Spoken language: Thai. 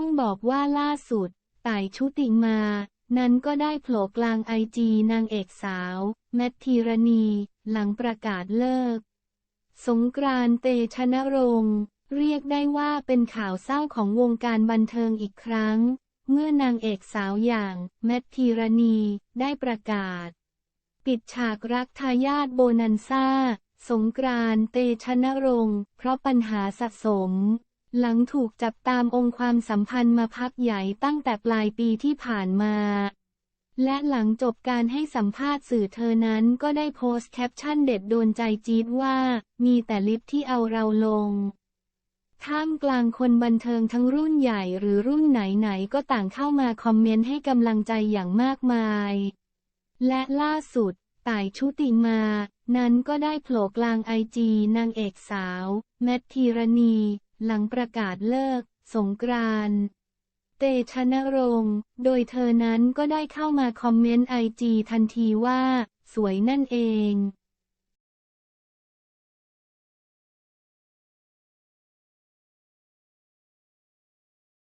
ต้องบอกว่าล่าสุดต่ายชุติมา นั้นก็ได้โผล่กลางไอจีนางเอกสาว แมทธีรณี หลังประกาศเลิก สงกรานเตชะนรงค์เรียกได้ว่าเป็นข่าวเศร้าของวงการบันเทิงอีกครั้ง เมื่อนางเอกสาวอย่าง แมทธีรณี ได้ประกาศ ปิดฉากรักทายาทโบนันซ่า สงกรานเตชะนรงค์เพราะปัญหาสะสม หลังถูกจับตามองค์ความสัมพันธ์มาพักใหญ่ตั้งแต่ปลายปีที่ผ่านมา และหลังจบการให้สัมภาษณ์สื่อเธอนั้นก็ได้โพสต์แคปชั่นเด็ดโดนใจจี๊ดว่า มีแต่ลิฟที่เอาเราลง ท่ามกลางคนบันเทิงทั้งรุ่นใหญ่หรือรุ่นไหนๆก็ต่างเข้ามาคอมเมนต์ให้กำลังใจอย่างมากมาย และล่าสุดต่ายชุติมา นั้นก็ได้โผล่กลางไอจีนางเอกสาว แมทธีรณี หลังประกาศเลิก สงกรานต์เตชะนรงค์ โดยเธอนั้นก็ได้เข้ามาคอมเมนต์ไอจีทันทีว่า สวยนั่นเอง